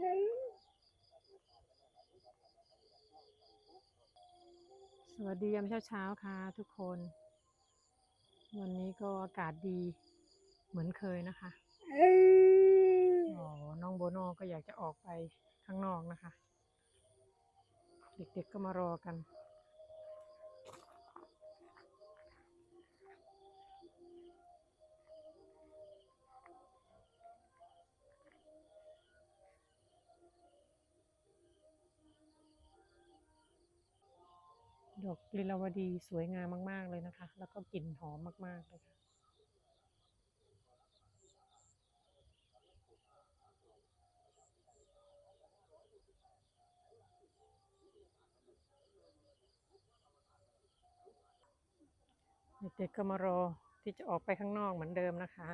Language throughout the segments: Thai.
สวัสดียามเช้าเช้าๆค่ะทุกคน วันนี้ก็อากาศดีเหมือนเคยนะคะอ๋อน้องโบโน่ก็อยากจะออกไปข้างนอกนะคะ เด็กๆก็มารอกัน ดอกลิลาวดีสวยงามมาก ๆ เลยนะคะ แล้วก็กลิ่นหอมมาก ๆ เลยค่ะเด็กๆก็มารอที่จะออกไปข้างนอกเหมือนเดิมนะคะ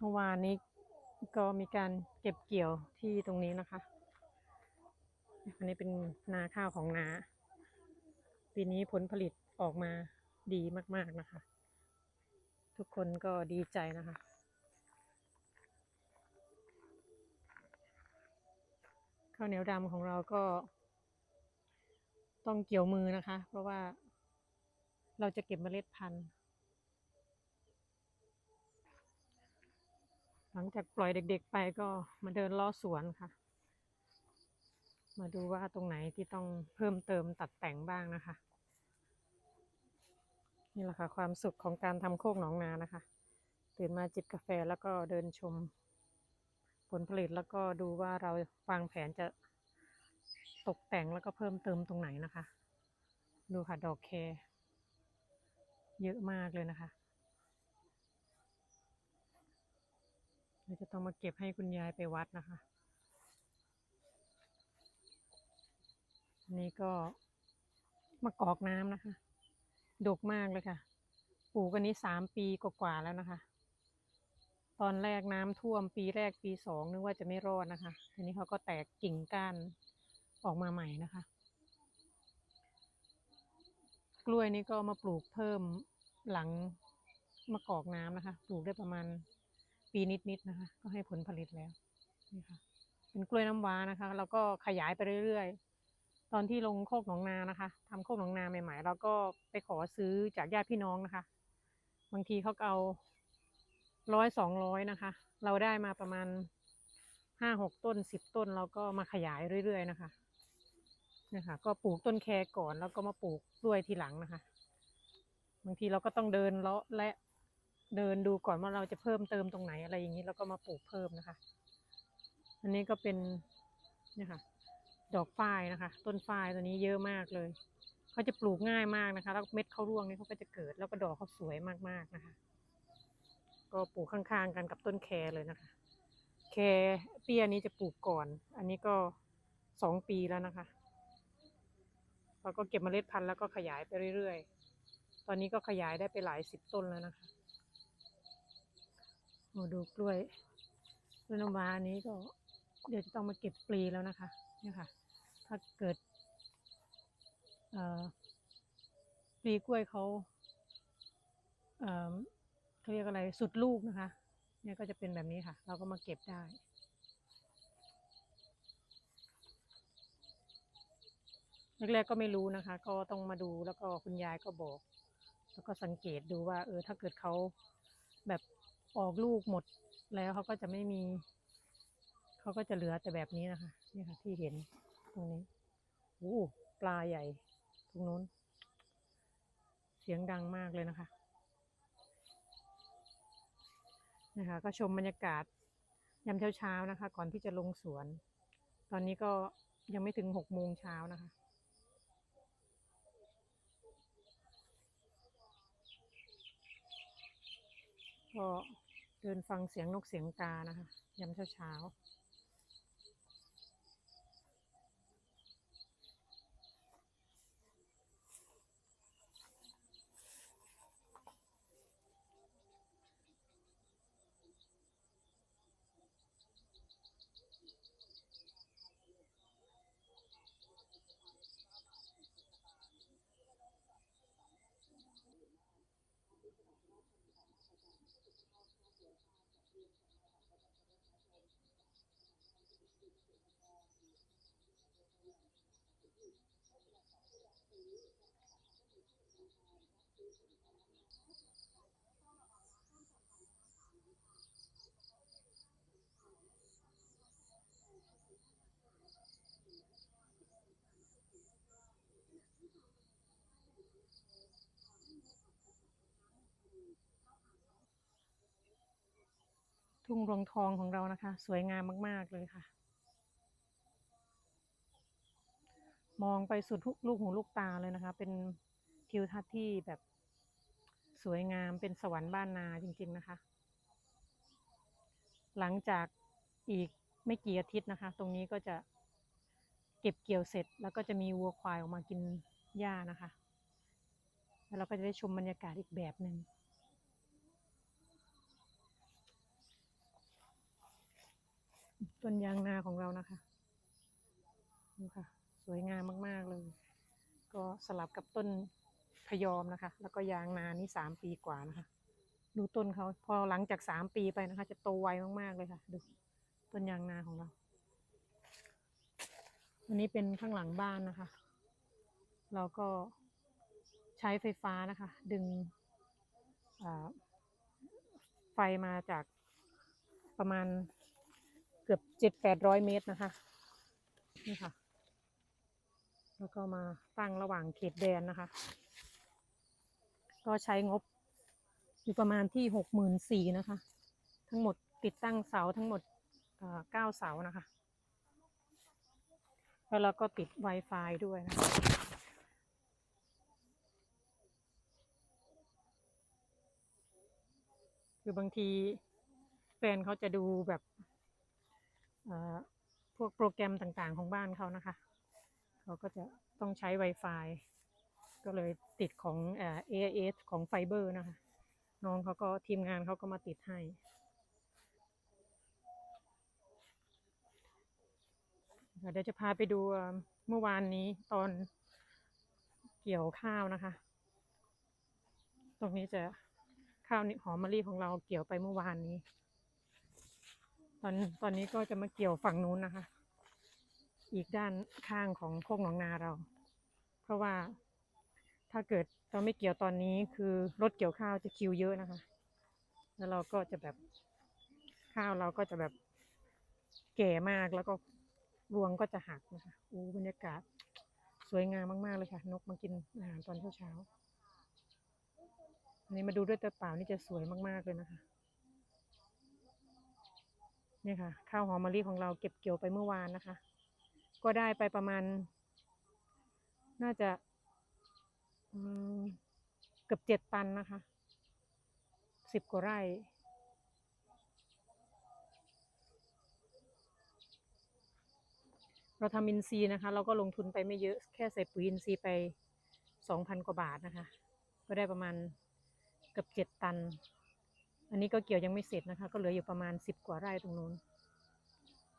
เมื่อวานนี้ก็มีการเก็บเกี่ยวที่ตรงนี้นะคะ อันนี้เป็นนาข้าวของนา ปีนี้ผลผลิตออกมาดีมาก ๆนะคะ ทุกคนก็ดีใจนะคะ ข้าวเหนียวดำของเราก็ ต้องเกี่ยวมือนะคะ เพราะว่าเราจะเก็บเมล็ดพันธุ์ ลังจากปล่อยเด็กๆไปก็มาเดินล้อสวนค่ะ มาดูว่าตรงไหนที่ต้องเพิ่มเติมตัดแต่งบ้างนะคะ นี่แหละค่ะความสุขของการทำโคกหนองนานะคะ ตื่นมาจิบกาแฟแล้วก็เดินชม ผลผลิตแล้วก็ดูว่าเราวางแผนจะตกแต่งแล้วก็เพิ่มเติมตรงไหนนะคะ ดูค่ะดอกแคเยอะมากเลยนะคะ เราจะต้องมาเก็บให้คุณยายไปวัดนะคะ อันนี้ก็มะกอกน้ำนะคะดกมากเลยค่ะ ปลูกอันนี้สามปีกว่าๆแล้วนะคะ ตอนแรกน้ำท่วมปีแรกปีสองนึกว่าจะไม่รอดนะคะ ทีนี้เขาก็แตกกิ่งก้านออกมาใหม่นะคะ กล้วยนี่ก็มาปลูกเพิ่มหลังมะกอกน้ำนะคะ ปลูกได้ประมาณ ปีนิดๆนะคะ ก็ให้ผลผลิตแล้วนี่ค่ะเป็นกล้วยน้ำว้านะคะเราก็ขยายไปเรื่อยๆ ตอนที่ลงโคกหนองนานะคะทำโคกหนองนาใหม่ๆเราก็ไปขอซื้อจากญาติพี่น้องนะคะ บางทีเขาเอาร้อยสองร้อยนะคะ เราได้มาประมาณห้าหกต้นสิบต้นเราก็มาขยายเรื่อยๆนะคะนี่ค่ะก็ปลูกต้นแคก่อนแล้วก็มาปลูกกล้วยทีหลังนะคะ บางทีเราก็ต้องเดินเลาะและ เดินดูก่อนว่าเราจะเพิ่มเติมตรงไหนอะไรอย่างนี้แล้วก็มาปลูกเพิ่มนะคะ อันนี้ก็เป็นเนี่ยค่ะดอกฝ้ายนะคะ ต้นฝ้ายตัวนี้เยอะมากเลยเขาจะปลูกง่ายมากนะคะ แล้วเม็ดเขาร่วงนี่เขาก็จะเกิดแล้วก็ดอกเขาสวยมากๆนะคะ ก็ปลูกข้างๆกันกับต้นแคเลยนะคะ แคเตี้ยนี้จะปลูกก่อน อันนี้ก็สองปีแล้วนะคะเราก็เก็บเมล็ดพันธุ์แล้วก็ขยายไปเรื่อยๆ ตอนนี้ก็ขยายได้ไปหลายสิบต้นแล้วนะคะ โอ้ดูกล้วยกล้วยน้ำว้านี้ก็ เดี๋ยวจะต้องมาเก็บปลีแล้วนะคะเนี่ยค่ะ ถ้าเกิดเอ่อปลีกล้วยเขาเอ่อเขาเรียกอะไรสุดลูกนะคะ เนี่ยก็จะเป็นแบบนี้ค่ะ เราก็มาเก็บได้แรกๆก็ไม่รู้นะคะ ก็ต้องมาดูแล้วก็คุณยายก็บอก แล้วก็สังเกตดูว่า เออ ถ้าเกิดเขาแบบ ออกลูกหมดแล้วเขาก็จะไม่มี เขาก็จะเหลือแต่แบบนี้นะคะ นี่ค่ะ ที่เห็นตรงนี้โอ้ปลาใหญ่ ตรงนู้น เสียงดังมากเลยนะคะนะคะ ก็ชมบรรยากาศยามเช้าๆนะคะ ก่อนที่จะลงสวน ตอนนี้ก็ยังไม่ถึงหกโมงเช้านะคะ ก็เดินฟังเสียงนกเสียงกานะคะยามเช้าๆ ทุ่งรวงทองของเรานะคะ สวยงามมาก ๆ เลยค่ะ มองไปสุดลูกหูลูกตาเลยนะคะ เป็นทิวทัศน์ที่แบบสวยงามเป็นสวรรค์บ้านนาจริง ๆนะคะ หลังจากอีกไม่กี่อาทิตย์นะคะ ตรงนี้ก็จะเก็บเกี่ยวเสร็จ แล้วก็จะมีวัวควายออกมากินหญ้านะคะ แล้วเราก็จะได้ชมบรรยากาศอีกแบบหนึ่ง ต้นยางนาของเรานะคะดูค่ะ สวยงามมาก ๆ เลย ก็สลับกับต้นพยอมนะคะ แล้วก็ยางนานี่สามปีกว่านะคะ ดูต้นเขาพอหลังจากสามปีไปนะคะ จะโตไวมาก ๆ เลยค่ะ ดูต้นยางนาของเรา อันนี้เป็นข้างหลังบ้านนะคะ เราก็ใช้ไฟฟ้านะคะ ดึงไฟมาจากประมาณ เกือบเจ็ดแปดร้อยเมตรนะคะนี่ค่ะ แล้วก็มาตั้งระหว่างเขตแดนนะคะ ก็ใช้งบอยู่ประมาณที่หกหมื่นสี่นะคะ ทั้งหมดติดตั้งเสาทั้งหมดเก้าเสานะคะ แล้วเราก็ติด Wi-Fi ด้วยนะคะคือบางทีแฟนเขาจะดูแบบ พวกโปรแกรมต่างๆของบ้านเขานะคะ เขาก็จะต้องใช้ Wi-Fi ก็เลยติดของเอ่อ AIS ของไฟเบอร์นะคะ น้องเขาก็ทีมงานเขาก็มาติดให้เดี๋ยวจะพาไปดูเมื่อวานนี้ตอนเกี่ยวข้าวนะคะ ตรงนี้จะข้าวหอมมะลิของเราเกี่ยวไปเมื่อวานนี้ ตอนตอนนี้ก็จะมาเกี่ยวฝั่งนู้นนะคะ อีกด้านข้างของโคกหนองนาเรา เพราะว่าถ้าเกิดเราไม่เกี่ยวตอนนี้คือรถเกี่ยวข้าวจะคิวเยอะนะคะ แล้วเราก็จะแบบข้าวเราก็จะแบบแก่มากแล้วก็รวงก็จะหักนะคะอู้บรรยากาศสวยงามมาก ๆ เลยค่ะ นกมากินอาหารตอนเช้าๆอันนี้มาดูด้วยตาเปล่านี่จะสวยมาก ๆ เลยนะคะ นี่ค่ะ ข้าวหอมมะลิของเราเก็บเกี่ยวไปเมื่อวานนะคะ ก็ได้ไปประมาณ น่าจะเกือบเจ็ดตันนะคะสิบกว่าไร่เราทำอินทรีนะคะ เราก็ลงทุนไปไม่เยอะแค่ใส่ปุ๋ยอินทรีไปสองพันกว่าบาทนะคะ ก็ได้ประมาณเกือบเจ็ดตัน อันนี้ก็เกี่ยวยังไม่เสร็จนะคะ ก็เหลืออยู่ประมาณสิบกว่าไร่ตรงนู้น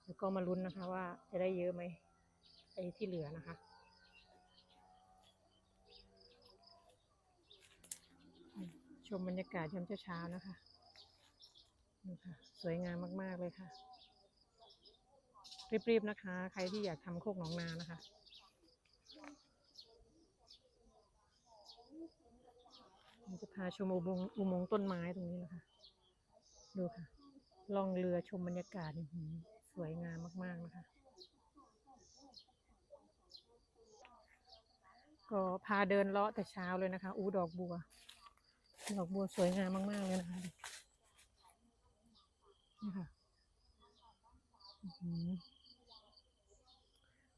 แล้วก็มาลุ้นนะคะว่าจะได้เยอะไหมไอ้ที่เหลือนะคะชมบรรยากาศยามเช้าๆนะคะนี่ค่ะสวยงามมาก ๆ เลยค่ะ รีบ ๆ นะคะ ใครที่อยากทำโคกหนองนานะคะ จะพาชมอุโมงอุโมงค์ต้นไม้ตรงนี้นะคะ ดูค่ะล่องเรือชมบรรยากาศสวยงามมาก ๆ นะคะ ก็พาเดินเลาะแต่เช้าเลยนะคะ อูดอกบัว ดอกบัวสวยงามมาก ๆ เลยนะคะนี่ค่ะ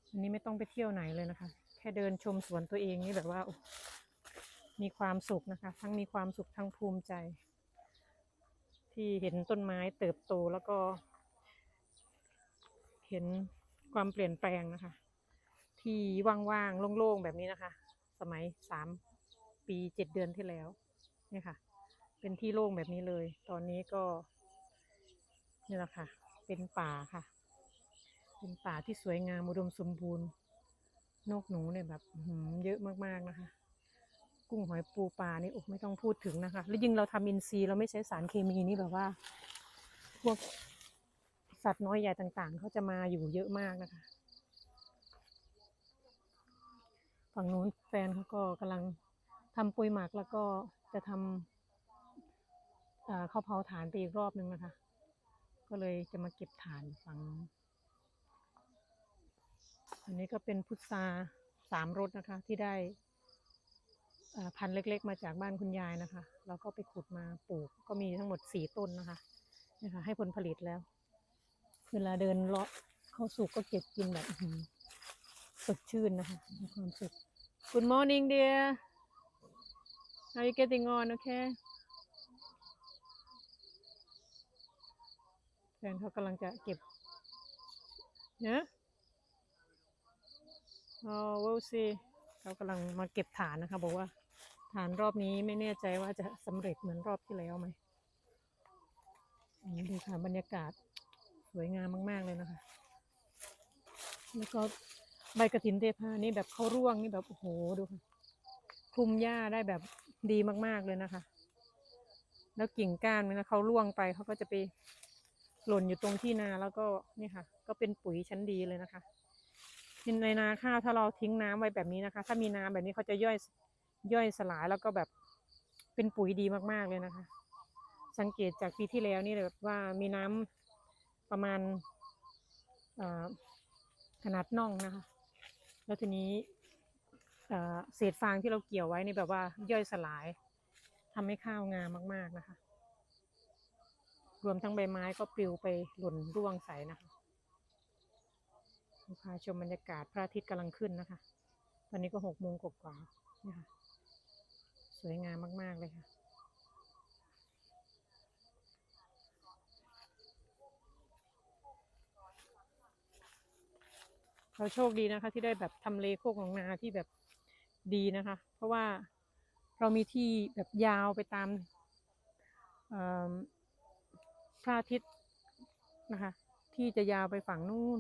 อันนี้ไม่ต้องไปเที่ยวไหนเลยนะคะ แค่เดินชมสวนตัวเองนี่แบบว่า มีความสุขนะคะ ทั้งมีความสุขทั้งภูมิใจ ที่เห็นต้นไม้เติบโตแล้วก็ เห็นความเปลี่ยนแปลงนะคะ ที่ว่างๆโล่งๆแบบนี้นะคะ สมัยสามปีเจ็ดเดือนที่แล้วเนี่ยค่ะ เป็นที่โล่งแบบนี้เลย ตอนนี้ก็นี่แหละค่ะ เป็นป่าค่ะ เป็นป่าที่สวยงามอุดมสมบูรณ์นกหนูเนี่ยแบบเยอะมากๆนะคะ กุ้งหอยปูปลานี่โอ้ไม่ต้องพูดถึงนะคะ แล้วยิ่งเราทำอินทรีย์เราไม่ใช้สารเคมีนี่แบบว่า พวกสัตว์น้อยใหญ่ต่างๆ เขาจะมาอยู่เยอะมากนะคะ ฝั่งนู้นแฟนเขาก็กำลังทำปุ๋ยหมักแล้วก็จะทำเข้าวเผาถ่านไปอีกรอบนึงนะคะ ก็เลยจะมาเก็บถ่านฝั่งนู้นอันนี้ก็เป็นพุทราสามรสนะคะที่ได้ พันธุ์เล็ก ๆ มาจากบ้านคุณยายนะคะ แล้วก็ไปขุดมาปลูก ก็มีทั้งหมดสี่ต้นนะคะนี่ยค่ะให้ผลผลิตแล้ว เวลาเดินเลาะเข้าสุกก็เก็บกินแบบสดชื่นนะคะมีความสุข Good morning dear How you getting on okay แฟนเขากำลังจะเก็บเนี่ยอ๋อ we'll see เขากำลังมาเก็บฐานนะคะ บอกว่า ฐานรอบนี้ไม่แน่ใจว่าจะสำเร็จเหมือนรอบที่แล้วไหมนนี้ดูค่ะบรรยากาศสวยงามมาก ๆ เลยนะคะ แล้วก็ใบกระถินเทพานี่แบบเขาร่วงนี่แบบโอ้โหดูค่ะคลุมหญ้าได้แบบดีมาก ๆ เลยนะคะ แล้วกิ่งก้านมันะเขาร่วงไปเขาก็จะไปหล่นอยู่ตรงที่นาแล้วก็นี่ค่ะ ก็เป็นปุ๋ยชั้นดีเลยนะคะในนาข้าวถ้าเราทิ้งน้ำไว้แบบนี้นะคะ ถ้ามีน้ำแบบนี้เขาจะย่อย ย่อยสลายแล้วก็แบบเป็นปุ๋ยดีมากๆเลยนะคะ สังเกตจากปีที่แล้วนี่เลยว่ามีน้ำประมาณขนาดน่องนะคะ แล้วทีนี้เอ่อเศษฟางที่เราเกี่ยวไว้นี่แบบว่าย่อยสลายทำให้ข้าวงามมาก ๆนะคะ รวมทั้งใบไม้ก็ปลิวไปหล่นร่วงใส่นะคะพาชมบรรยากาศพระอาทิตย์กำลังขึ้นนะคะ ตอนนี้ก็หกโมงกว่าๆนี่ค่ะ สวยงามมาก ๆ เลยค่ะ เราโชคดีนะคะ ที่ได้แบบทำเลโคกของนาที่แบบดีนะคะ เพราะว่าเรามีที่แบบยาวไปตามพระอาทิตย์นะคะ ที่จะยาวไปฝั่งนู้น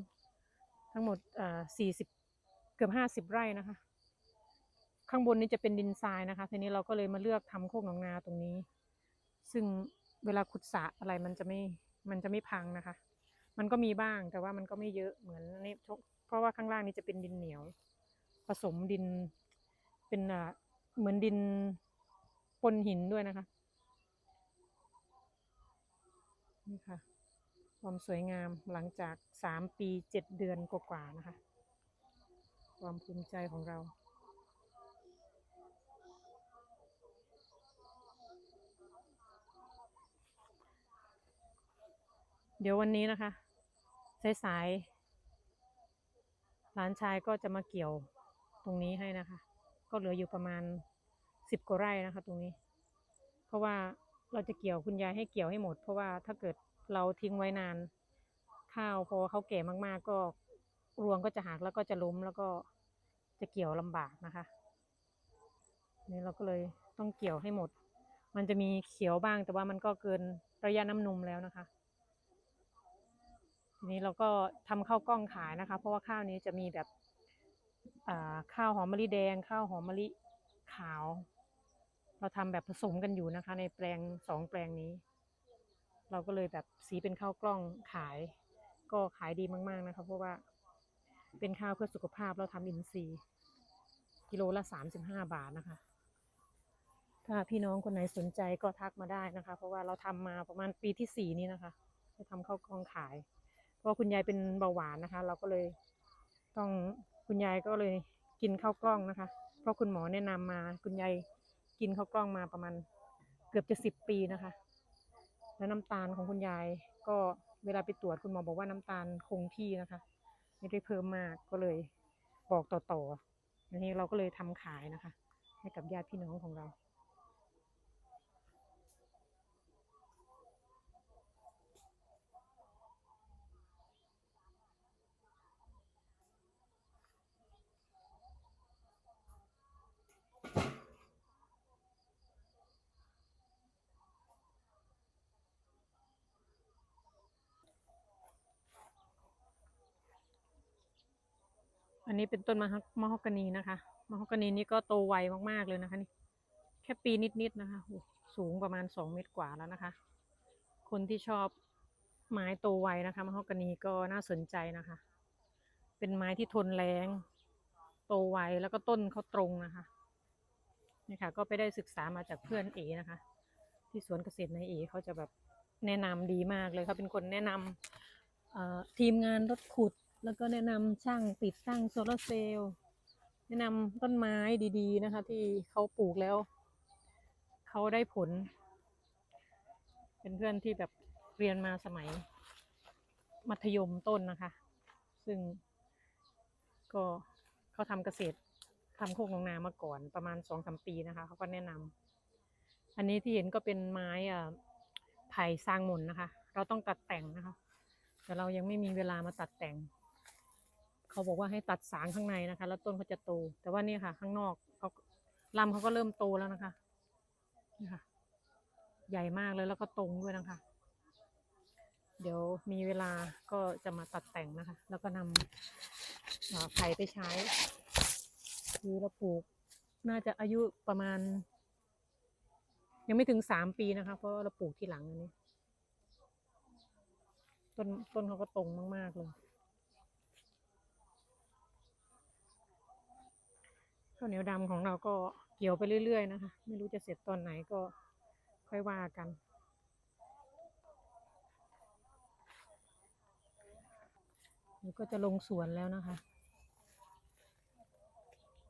ทั้งหมดสี่สิบเกือบห้าสิบไร่นะคะ ข้างบนนี้จะเป็นดินทรายนะคะทีนี้เราก็เลยมาเลือกทำโคกหนองนาตรงนี้ ซึ่งเวลาขุดสระอะไรมันจะไม่มันจะไม่พังนะคะ มันก็มีบ้างแต่ว่ามันก็ไม่เยอะเหมือนนี่เพราะว่าข้างล่างนี้จะเป็นดินเหนียว ผสมดินเป็นอ่าเหมือนดินปนหินด้วยนะคะนี่ค่ะความสวยงามหลังจากสามปีเจ็ดเดือนกว่าๆนะคะ ความภูมิใจของเรา เดี๋ยววันนี้นะคะ สายๆหลานชายก็จะมาเกี่ยวตรงนี้ให้นะคะ ก็เหลืออยู่ประมาณสิบกว่าไร่นะคะ ตรงนี้ เพราะว่าเราจะเกี่ยวคุณยายให้เกี่ยวให้หมด เพราะว่าถ้าเกิดเราทิ้งไว้นาน ข้าวพอเขาแก่มากๆก็รวงก็จะหักแล้วก็จะล้มแล้วก็จะเกี่ยวลำบากนะคะ นี่เราก็เลยต้องเกี่ยวให้หมด มันจะมีเขียวบ้างแต่ว่ามันก็เกินระยะน้ำนมแล้วนะคะ ทีนี้เราก็ทำข้าวกล้องขายนะคะ เพราะว่าข้าวนี้จะมีแบบข้าวหอมมะลิแดง ข้าวหอมมะลิขาว เราทำแบบผสมกันอยู่นะคะ ในแปลงสองแปลงนี้ เราก็เลยแบบสีเป็นข้าวกล้องขาย ก็ขายดีมาก ๆนะคะ เพราะว่าเป็นข้าวเพื่อสุขภาพเราทำอินทรีย์ กิโลละสามสิบห้าบาทนะคะ ถ้าพี่น้องคนไหนสนใจก็ทักมาได้นะคะ เพราะว่าเราทำมาประมาณปีที่สี่นี้นะคะ จะทำข้าวกล้องขาย เพราะคุณยายเป็นเบาหวานนะคะ เราก็เลยต้องคุณยายก็เลยกินข้าวกล้องนะคะ เพราะคุณหมอแนะนำมาคุณยายกินข้าวกล้องมาประมาณเกือบจะสิบปีนะคะ แล้วน้ำตาลของคุณยายก็เวลาไปตรวจคุณหมอบอกว่าน้ำตาลคงที่นะคะ ไม่ได้เพิ่มมากก็เลยบอกต่อๆอันนี้เราก็เลยทำขายนะคะ ให้กับญาติพี่น้องของเรา อันนี้เป็นต้นมะฮอกมะฮอกกานีนะคะมะฮอกกานีนี่ก็โตไวมากๆเลยนะคะนี่แค่ปีนิดๆนะคะสูงประมาณสองเมตรกว่าแล้วนะคะ คนที่ชอบไม้โตไวนะคะมะฮอกกานีก็น่าสนใจนะคะ เป็นไม้ที่ทนแรงโตไวแล้วก็ต้นเขาตรงนะคะนี่ค่ะ ก็ไปได้ศึกษามาจากเพื่อนเอนะคะ ที่สวนเกษตรในเอเขาจะแบบแนะนำดีมากเลยเขาเป็นคนแนะนำทีมงานรถขุด แล้วก็แนะนำช่างติดตั้งโซลาร์เซลล์แนะนำต้นไม้ดีๆนะคะ ที่เขาปลูกแล้ว เขาได้ผล เป็นเพื่อนที่แบบเรียนมาสมัย มัธยมต้นนะคะ ซึ่งก็เขาทำเกษตรทำโคกนองนามาก่อนประมาณสองสามปีนะคะเขาก็แนะนำอันนี้ที่เห็นก็เป็นไม้อ่าไผ่สร้างหมุนนะคะ เราต้องตัดแต่งนะคะ แต่เรายังไม่มีเวลามาตัดแต่ง เขาบอกว่าให้ตัดสางข้างในนะคะ แล้วต้นเขาจะโต แต่ว่านี่ค่ะ ข้างนอกเขาลำเขาก็เริ่มโตแล้วนะคะนี่ค่ะ ใหญ่มากเลยแล้วก็ตรงด้วยนะคะ เดี๋ยวมีเวลาก็จะมาตัดแต่งนะคะ แล้วก็นำไผ่ไปใช้ คือเราปลูกน่าจะอายุประมาณ ยังไม่ถึงสามปีนะคะ เพราะเราปลูกทีหลังอันนี้ ต้นต้นเขาก็ตรงมาก ๆ เลย ข้าวเหนียวดำของเราก็เกี่ยวไปเรื่อยๆนะคะ ไม่รู้จะเสร็จตอนไหนก็ค่อยว่ากัน นี่ก็จะลงสวนแล้วนะคะ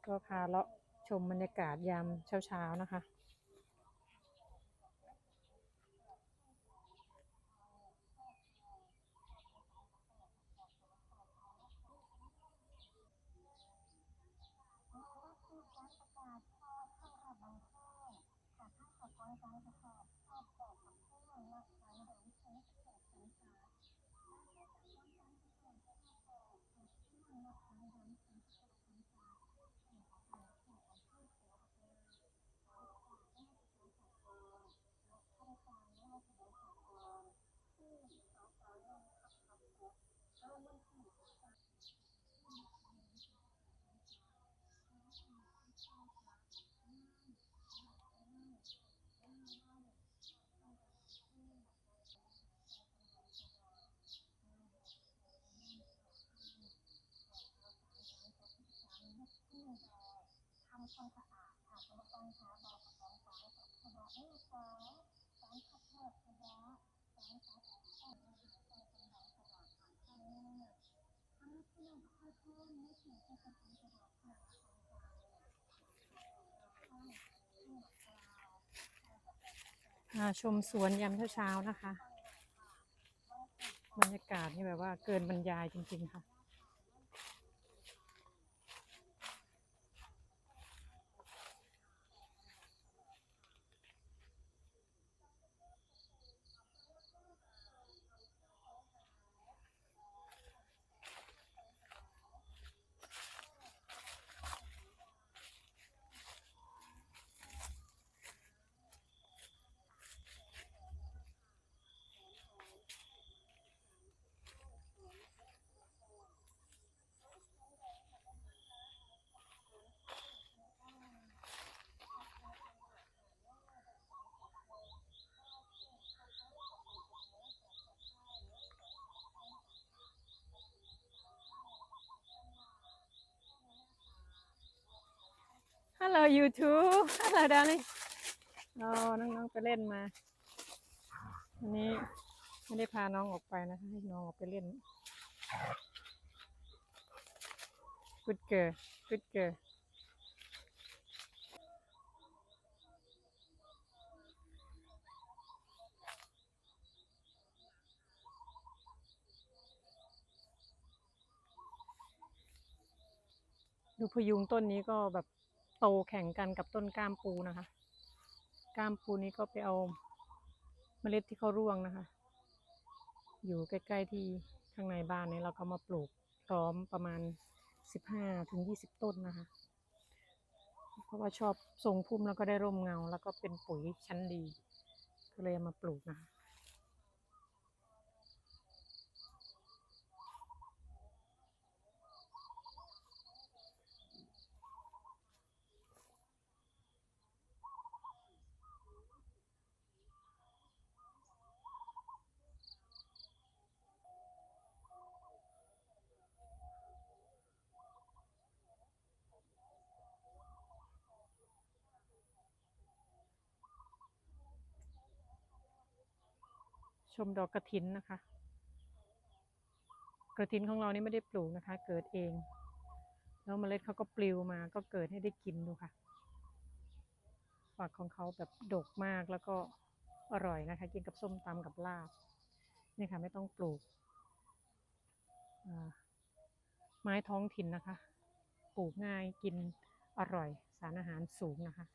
ก็พาเลาะชมบรรยากาศยามเช้าๆนะคะ มาชมสวนยามเช้าๆนะคะ บรรยากาศนี่แบบว่าเกินบรรยายจริง ๆ ค่ะ ฮัลโหล YouTube ฮัลโหลดาริอ๋อน้องๆไปเล่นมาวันนี้ไม่ได้พาน้องออกไปนะคะให้น้องออกไปเล่น Good girl Good girl ดูพยุงต้นนี้ก็แบบ โตแข่งกันกับต้นกล้ามปูนะคะกล้ามปูนี้ก็ไปเอาเมล็ดที่เขาร่วงนะคะ อยู่ใกล้ ๆที่ข้างในบ้านนี้เราก็มาปลูกพร้อมประมาณสิบห้าถึงยี่สิบต้นนะคะ เพราะว่าชอบทรงพุ่มแล้วก็ได้ร่มเงา แล้วก็เป็นปุ๋ยชั้นดี ก็เลยมาปลูกนะคะ ชมดอกกระถินนะคะ กระถินของเรานี่ไม่ได้ปลูกนะคะ เกิดเอง แล้วเมล็ดเขาก็ปลิวมา ก็เกิดให้ได้กินดูค่ะฝักของเขาแบบดกมากแล้วก็อร่อยนะคะ กินกับส้มตำกับลาบนี่ค่ะ ไม่ต้องปลูกไม้ท้องถิ่นนะคะ ปลูกง่ายกินอร่อย สารอาหารสูงนะคะ